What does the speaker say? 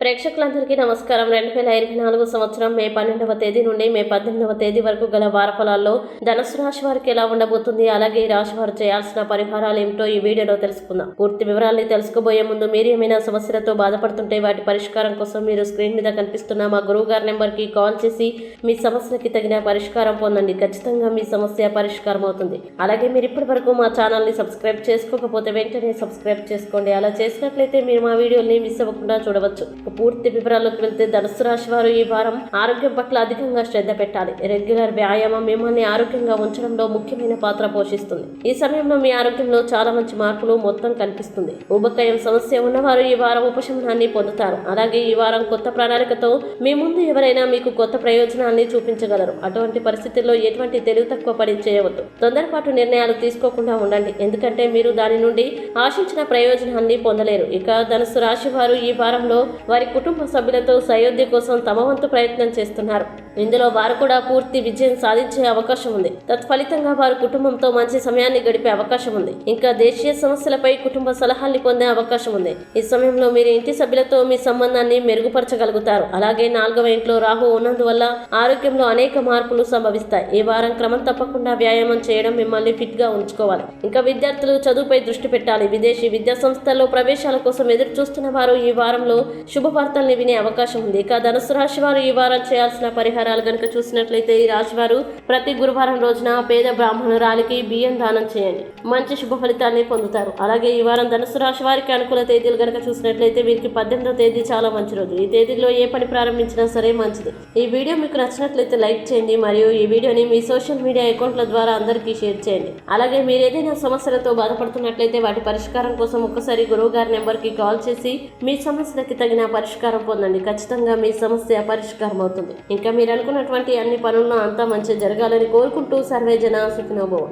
ప్రేక్షకులందరికీ నమస్కారం. రెండు వేల ఇరవై నాలుగు సంవత్సరం మే పన్నెండవ తేదీ నుండి మే పద్దెనిమిదవ తేదీ వరకు గల వారఫలాల్లో ధనుసు రాశి వారికి ఎలా ఉండబోతుంది అలాగే ఈ రాశి వారు చేయాల్సిన పరిహారాలు ఏమిటో ఈ వీడియోలో తెలుసుకుందాం. పూర్తి వివరాల్ని తెలుసుకోబోయే ముందు మీరు ఏమైనా సమస్యలతో బాధపడుతుంటే వాటి పరిష్కారం కోసం మీరు స్క్రీన్ మీద కనిపిస్తున్న మా గురువు గారి నెంబర్కి కాల్ చేసి మీ సమస్యలకి తగిన పరిష్కారం పొందండి. ఖచ్చితంగా మీ సమస్య పరిష్కారం అవుతుంది. అలాగే మీరు ఇప్పటి వరకు మా ఛానల్ని సబ్స్క్రైబ్ చేసుకోకపోతే వెంటనే సబ్స్క్రైబ్ చేసుకోండి. అలా చేసినట్లయితే మీరు మా వీడియోని మిస్ అవ్వకుండా చూడవచ్చు. పూర్తి వివరాల్లోకి వెళ్తే ధనుసు రాశి వారు ఈ వారం ఆరోగ్యం పట్ల అధికంగా శ్రద్ధ పెట్టాలి. రెగ్యులర్ వ్యాయామం మిమ్మల్ని ఆరోగ్యంగా ఉంచడంలో ముఖ్యమైన పాత్ర పోషిస్తుంది. ఈ సమయంలో మీ ఆరోగ్యంలో చాలా మంచి మార్పులు మొత్తం కనిపిస్తుంది. ఊబకాయం సమస్య ఉన్నవారు ఈ వారం ఉపశమనాన్ని పొందుతారు. అలాగే ఈ వారం కొత్త ప్రణాళికతో మీ ముందు ఎవరైనా మీకు కొత్త ప్రయోజనాన్ని చూపించగలరు. అటువంటి పరిస్థితుల్లో ఎటువంటి తెలివి తక్కువ పని చేయవద్దు. తొందరపాటు నిర్ణయాలు తీసుకోకుండా ఉండండి. ఎందుకంటే మీరు దాని నుండి ఆశించిన ప్రయోజనాన్ని పొందలేరు. ఇక ధనుసు రాశి వారు ఈ వారంలో వారి కుటుంబ సభ్యులతో సయోధ్య కోసం తమ వంతు ప్రయత్నం చేస్తున్నారు. ఇందులో వారు కూడా పూర్తి విజయం సాధించే అవకాశం ఉంది. తత్ఫలితంగా వారు కుటుంబంతో మంచి సమయాన్ని గడిపే అవకాశం ఉంది. ఇంకా దేశీయ సమస్యలపై కుటుంబ సలహాల్ని పొందే అవకాశం ఉంది. ఈ సమయంలో మీరు ఇంటి సభ్యులతో మీ సంబంధాన్ని మెరుగుపరచగలుగుతారు. అలాగే నాలుగవ ఇంట్లో రాహు ఉన్నందువల్ల ఆరోగ్యంలో అనేక మార్పులు సంభవిస్తాయి. ఈ వారం క్రమం తప్పకుండా వ్యాయామం చేయడం మిమ్మల్ని ఫిట్గా ఉంచుకోవాలి. ఇంకా విద్యార్థులు చదువుపై దృష్టి పెట్టాలి. విదేశీ విద్యా సంస్థల్లో ప్రవేశాల కోసం ఎదురు చూస్తున్న వారు ఈ వారంలో శుభవార్తల్ని వినే అవకాశం ఉంది. ఇక ధనుసు రాశి వారు ఈ వారం చేయాల్సిన పరిహారం వివరాలు కనుక చూసినట్లయితే ఈ రాశి వారు ప్రతి గురువారం రోజున పేద బ్రాహ్మణురాలికి బియ్యం దానం చేయండి. మంచి శుభ ఫలితాన్ని పొందుతారు. అలాగే ఈ వారం ధనుసు రాశి వారికి అనుకూల తేదీలు కనుక చూసినట్లయితే వీరికి పద్దెనిమిదో తేదీ చాలా మంచి రోజు. ఈ తేదీలో ఏ పని ప్రారంభించినా సరే మంచిది. ఈ వీడియో మీకు నచ్చినట్లయితే లైక్ చేయండి మరియు ఈ వీడియోని మీ సోషల్ మీడియా అకౌంట్ల ద్వారా అందరికీ షేర్ చేయండి. అలాగే మీరు ఏదైనా సమస్యలతో బాధపడుతున్నట్లయితే వాటి పరిష్కారం కోసం ఒక్కసారి గురువు గారి నెంబర్కి కాల్ చేసి మీ సమస్యలకి తగిన పరిష్కారం పొందండి. ఖచ్చితంగా మీ సమస్య పరిష్కారం అవుతుంది ఇంకా మీరు అనుకున్నటువంటి అన్ని పనుల్లో అంతా మంచి జరగాలని కోరుకుంటూ సర్వే జన సుఖినోభవం